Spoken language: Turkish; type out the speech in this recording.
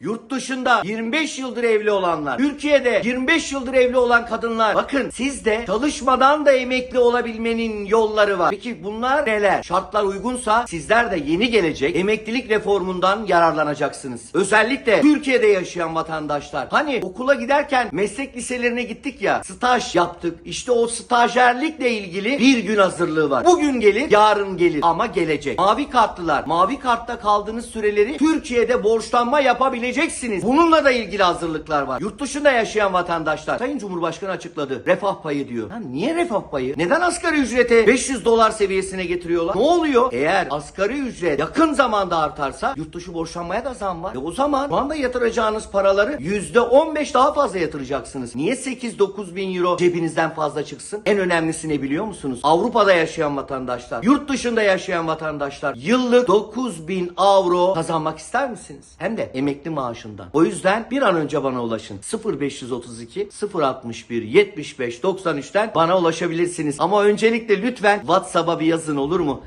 Yurt dışında 25 yıldır evli olanlar, Türkiye'de 25 yıldır evli olan kadınlar. Bakın sizde çalışmadan da emekli olabilmenin yolları var. Peki bunlar neler? Şartlar uygunsa sizler de yeni gelecek emeklilik reformundan yararlanacaksınız. Özellikle Türkiye'de yaşayan vatandaşlar. Hani okula giderken meslek liselerine gittik ya, staj yaptık. İşte o stajyerlikle ilgili bir gün hazırlığı var. Bugün gelir, yarın gelir ama gelecek. Mavi kartlılar, mavi kartta kaldığınız süreleri Türkiye'de borçlanma yapabileceksiniz. Bununla da ilgili hazırlıklar var. Yurt dışında yaşayan vatandaşlar. Sayın Cumhurbaşkanı açıkladı. Refah payı diyor. Ya niye refah payı? Neden asgari ücrete 500 dolar seviyesine getiriyorlar? Ne oluyor? Eğer asgari ücret yakın zamanda artarsa yurt dışı borçlanmaya da zam var. E o zaman şu anda yatıracağınız paraları %15 daha fazla yatıracaksınız. Niye 8-9 bin euro cebinizden fazla çıksın? En önemlisi ne biliyor musunuz? Avrupa'da yaşayan vatandaşlar, yurt dışında yaşayan vatandaşlar yıllık 9 bin avro kazanmak ister misiniz? Hem de emekli maaşından. O yüzden bir an önce bana ulaşın. 0532 061 75 93'ten bana ulaşabilirsiniz. Ama öncelikle lütfen WhatsApp'a bir yazın olur mu?